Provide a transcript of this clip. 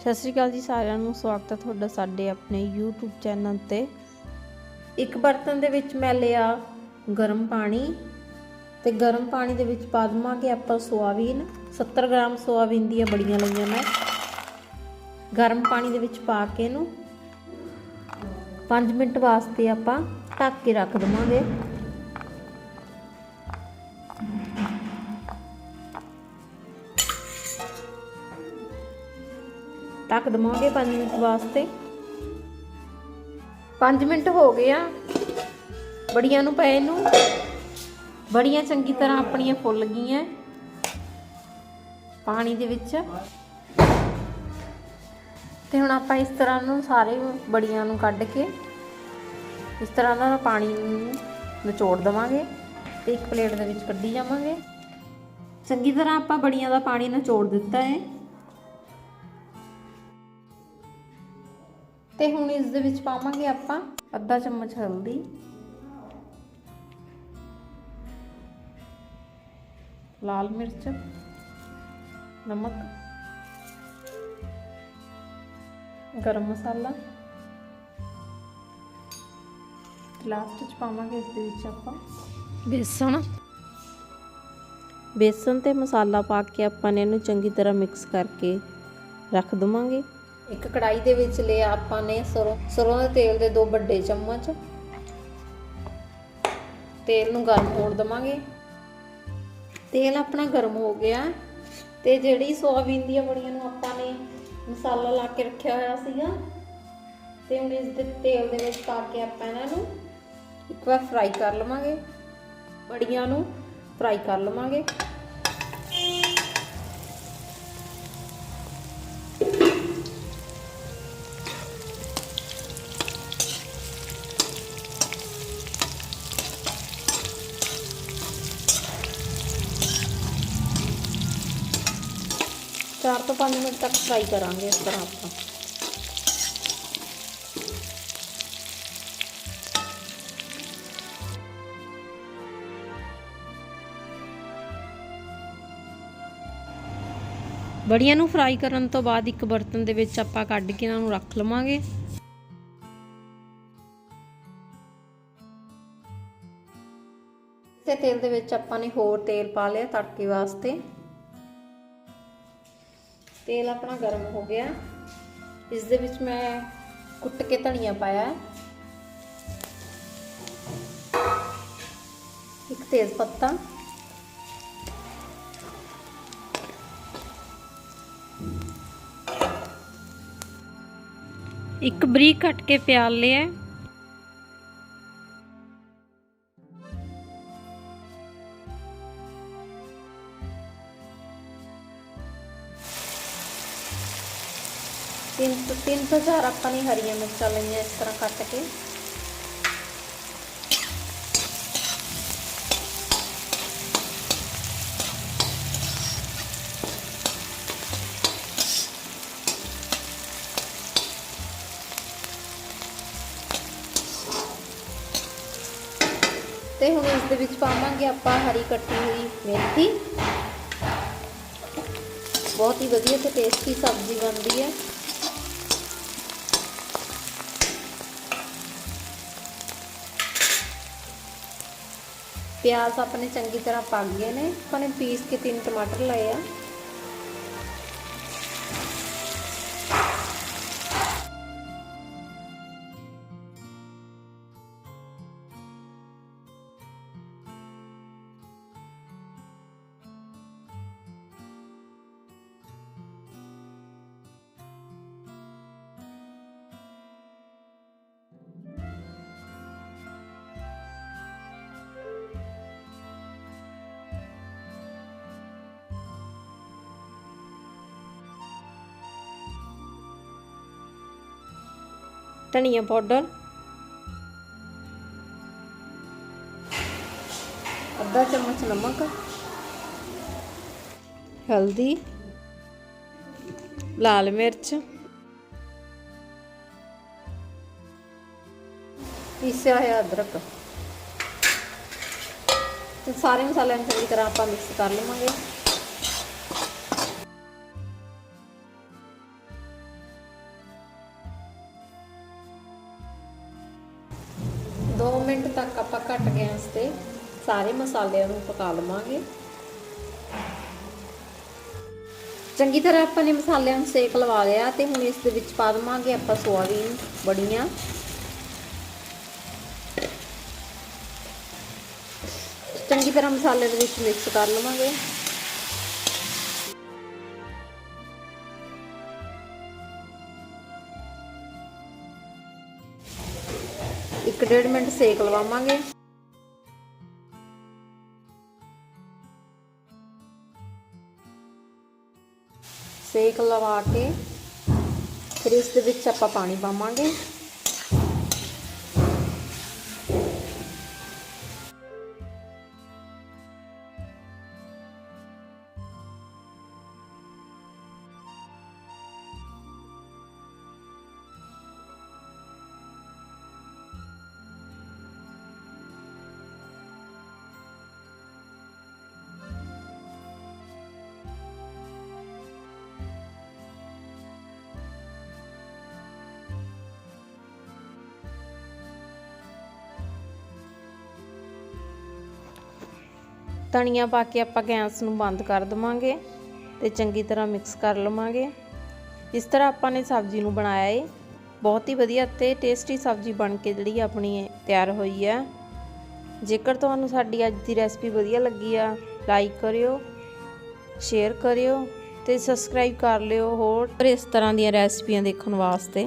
ਸਤਿ ਸ਼੍ਰੀ ਅਕਾਲ ਜੀ ਸਾਰਿਆਂ ਨੂੰ, ਸਵਾਗਤ ਹੈ ਤੁਹਾਡਾ ਸਾਡੇ ਆਪਣੇ YouTube ਚੈਨਲ ਤੇ। ਇੱਕ ਬਰਤਨ ਦੇ ਵਿੱਚ ਮੈਂ ਲਿਆ ਗਰਮ ਪਾਣੀ ਤੇ ਗਰਮ ਪਾਣੀ ਦੇ ਵਿੱਚ ਪਾ ਦਵਾਂਗੇ ਆਪਾਂ ਸੋਆਬੀਨ। 70 ਗ੍ਰਾਮ ਸੋਆਬੀਨ ਦੀਆਂ ਬੜੀਆਂ ਲਈਆਂ ਮੈਂ। ਗਰਮ ਪਾਣੀ ਦੇ ਵਿੱਚ ਪਾ ਕੇ ਇਹਨੂੰ 5 ਮਿੰਟ ਵਾਸਤੇ ਆਪਾਂ ਢੱਕ ਕੇ ਰੱਖ ਦਵਾਂਗੇ। ਢੱਕ ਦਵਾਂਗੇ 5 ਮਿੰਟ ਵਾਸਤੇ। 5 ਮਿੰਟ ਹੋ ਗਏ ਆ। ਬੜੀਆਂ ਨੂੰ ਪਏ ਨੂੰ। ਬੜੀਆਂ ਚੰਗੀ ਤਰ੍ਹਾਂ ਆਪਣੀਆਂ ਫੁੱਲ ਗਈਆਂ। ਪਾਣੀ ਦੇ ਵਿੱਚ। ਤੇ ਹੁਣ ਆਪਾਂ ਇਸ ਤਰ੍ਹਾਂ ਨੂੰ ਸਾਰੇ ਬੜੀਆਂ ਨੂੰ ਕੱਢ ਕੇ ਇਸ ਤਰ੍ਹਾਂ ਦਾ ਪਾਣੀ ਨੂੰ ਨਿਚੋੜ ਦਵਾਂਗੇ ਤੇ ਇੱਕ ਪਲੇਟ ਦੇ ਵਿੱਚ ਕੱਢੀ ਜਾਵਾਂਗੇ। ਚੰਗੀ ਤਰ੍ਹਾਂ ਆਪਾਂ ਬੜੀਆਂ ਦਾ ਪਾਣੀ ਨਿਚੋੜ ਦਿੱਤਾ ਹੈ। ਤੇ ਹੁਣ ਇਸ ਦੇ ਵਿੱਚ ਪਾਵਾਂਗੇ ਆਪਾਂ ਅੱਧਾ ਚਮਚ ਹਲਦੀ। ਲਾਲ ਮਿਰਚ ਨਮਕ ਗਰਮ ਮਸਾਲਾ। ਲਾਸਟ ਚ ਪਾਵਾਂਗੇ ਇਸ ਦੇ ਵਿੱਚ ਆਪਾਂ ਬੇਸਣ। ਬੇਸਣ ਤੇ ਮਸਾਲਾ ਪਾ ਕੇ ਆਪਾਂ ਨੇ ਇਹਨੂੰ ਚੰਗੀ ਤਰ੍ਹਾਂ ਮਿਕਸ ਕਰਕੇ ਰੱਖ ਦਵਾਂਗੇ। ਇੱਕ ਕੜਾਈ ਦੇ ਵਿੱਚ ਲਿਆ ਆਪਾਂ ਨੇ ਸਰੋਂ ਸਰੋਂ ਦੇ ਤੇਲ ਦੇ ਦੋ ਵੱਡੇ ਚਮਚ। ਤੇਲ ਨੂੰ ਗਰਮ ਹੋਣ ਦਵਾਂਗੇ। ਤੇਲ ਆਪਣਾ ਗਰਮ ਹੋ ਗਿਆ। ਤੇ ਜਿਹੜੀ ਸੋਆਬੀਨ ਦੀਆਂ ਬੜੀਆਂ ਨੂੰ ਆਪਾਂ ਨੇ ਮਸਾਲਾ ਲਾ ਕੇ ਰੱਖਿਆ ਹੋਇਆ ਸੀਗਾ, ਤੇ ਹੁਣ ਇਸ ਦੇ ਤੇਲ ਦੇ ਵਿੱਚ ਪਾ ਕੇ ਆਪਾਂ ਇਹਨਾਂ ਨੂੰ ਇੱਕ ਵਾਰ ਫਰਾਈ ਕਰ ਲਵਾਂਗੇ। ਬੜੀਆਂ ਨੂੰ ਫਰਾਈ ਕਰ ਲਵਾਂਗੇ। ਚਾਰ ਤੋਂ 5 ਮਿੰਟ ਤੱਕ ਫਰਾਈ ਕਰਾਂਗੇ ਇਸ ਤਰ੍ਹਾਂ ਆਪਾਂ। ਬੜੀਆਂ ਨੂੰ ਫਰਾਈ ਕਰਨ ਤੋਂ ਬਾਅਦ ਇੱਕ ਬਰਤਨ ਦੇ ਵਿੱਚ ਆਪਾਂ ਕੱਢ ਕੇ ਇਹਨਾਂ ਨੂੰ ਰੱਖ ਲਵਾਂਗੇ। ਤੇ ਤੇਲ ਦੇ ਵਿੱਚ ਆਪਾਂ ਨੇ ਹੋਰ ਤੇਲ ਪਾ ਲਿਆ ਤੜਕੇ ਵਾਸਤੇ। ਤੇਲ ਆਪਣਾ ਗਰਮ ਹੋ ਗਿਆ। ਇਸ ਦੇ ਵਿੱਚ ਮੈਂ ਕੁੱਟ ਕੇ ਧਨੀਆ ਪਾਇਆ। ਇੱਕ ਤੇਜ਼ ਪੱਤਾ ਇੱਕ ਬਰੀਕ ਕੱਟ ਕੇ ਪਿਆਜ਼ ਲਿਆ। ਤਿੰਨ ਤਿੰਨ ਤੋਂ ਚਾਰ ਆਪਾਂ ਨੇ ਹਰੀਆਂ ਮਿਰਚਾਂ ਲਈਆਂ ਇਸ ਤਰ੍ਹਾਂ ਕੱਟ ਕੇ। ਤੇ ਹੁਣ ਇਸ ਦੇ ਵਿੱਚ ਪਾਵਾਂਗੇ ਆਪਾਂ ਹਰੀ ਕੱਟੀ ਹੋਈ ਮੇਥੀ। ਬਹੁਤ ਹੀ ਵਧੀਆ ਤੇ ਟੇਸਟੀ ਸਬਜ਼ੀ ਬਣਦੀ ਹੈ। ਪਿਆਜ਼ ਆਪਣੇ ਚੰਗੀ ਤਰ੍ਹਾਂ ਪੱਕ ਗਏ ਨੇ। ਆਪਾਂ ਨੇ ਪੀਸ ਕੇ ਤਿੰਨ ਟਮਾਟਰ ਲਏ ਆ। ਧਨੀਆ ਪਾਊਡਰ। ਅੱਧਾ ਚਮਚ ਨਮਕ। ਹਲਦੀ। ਲਾਲ ਮਿਰਚ। ਪੀਸਿਆ ਹੋਇਆ ਅਦਰਕ। ਤੇ ਸਾਰੇ ਮਸਾਲਿਆਂ ਨੂੰ ਚੰਗੀ ਤਰ੍ਹਾਂ ਆਪਾਂ ਮਿਕਸ ਕਰ ਲਵਾਂਗੇ। ਘੱਟ ਗੈਸ ਤੇ ਸਾਰੇ ਮਸਾਲਿਆਂ ਨੂੰ ਪਕਾ ਲਵਾਂਗੇ। ਚੰਗੀ ਤਰ੍ਹਾਂ ਆਪਾਂ ਨੇ ਮਸਾਲਿਆਂ ਨੂੰ ਸੇਕ ਲਵਾ ਲਿਆ ਤੇ ਹੁਣ ਇਸ ਦੇ ਵਿੱਚ ਪਾ ਦਵਾਂਗੇ ਆਪਾਂ ਸੋਆਬੀਨ ਬੜੀਆਂ। ਚੰਗੀ ਤਰ੍ਹਾਂ ਮਸਾਲੇ ਦੇ ਵਿੱਚ ਮਿਕਸ ਕਰ ਲਵਾਂਗੇ। ਇੱਕ ਡੇਢ ਮਿੰਟ ਸੇਕ ਲਵਾਵਾਂਗੇ। ਸੇਕ ਲਵਾ ਕੇ ਫਿਰ ਇਸ ਦੇ ਵਿੱਚ ਆਪਾਂ ਪਾਣੀ ਪਾਵਾਂਗੇ। ਧਨੀਆ ਪਾ ਕੇ ਆਪਾਂ ਗੈਸ ਨੂੰ ਬੰਦ ਕਰ ਦਵਾਂਗੇ ਤੇ ਚੰਗੀ ਤਰ੍ਹਾਂ ਮਿਕਸ ਕਰ ਲਵਾਂਗੇ। ਇਸ ਤਰ੍ਹਾਂ ਆਪਾਂ ਨੇ ਸਬਜ਼ੀ ਨੂੰ ਬਣਾਇਆ ਏ। ਬਹੁਤ ਹੀ ਵਧੀਆ ਤੇ ਟੇਸਟੀ ਸਬਜ਼ੀ ਬਣ ਕੇ ਜਿਹੜੀ ਆਪਣੀ ਤਿਆਰ ਹੋਈ ਹੈ ਜੇਕਰ ਤੁਹਾਨੂੰ ਸਾਡੀ ਅੱਜ ਦੀ ਰੈਸਪੀ ਵਧੀਆ ਲੱਗੀ ਆ, ਲਾਈਕ ਕਰਿਓ, ਸ਼ੇਅਰ ਕਰਿਓ ਤੇ ਸਬਸਕ੍ਰਾਈਬ ਕਰ ਲਿਓ ਹੋਰ ਇਸ ਤਰ੍ਹਾਂ ਦੀਆਂ ਰੈਸਪੀਆਂ ਦੇਖਣ ਵਾਸਤੇ।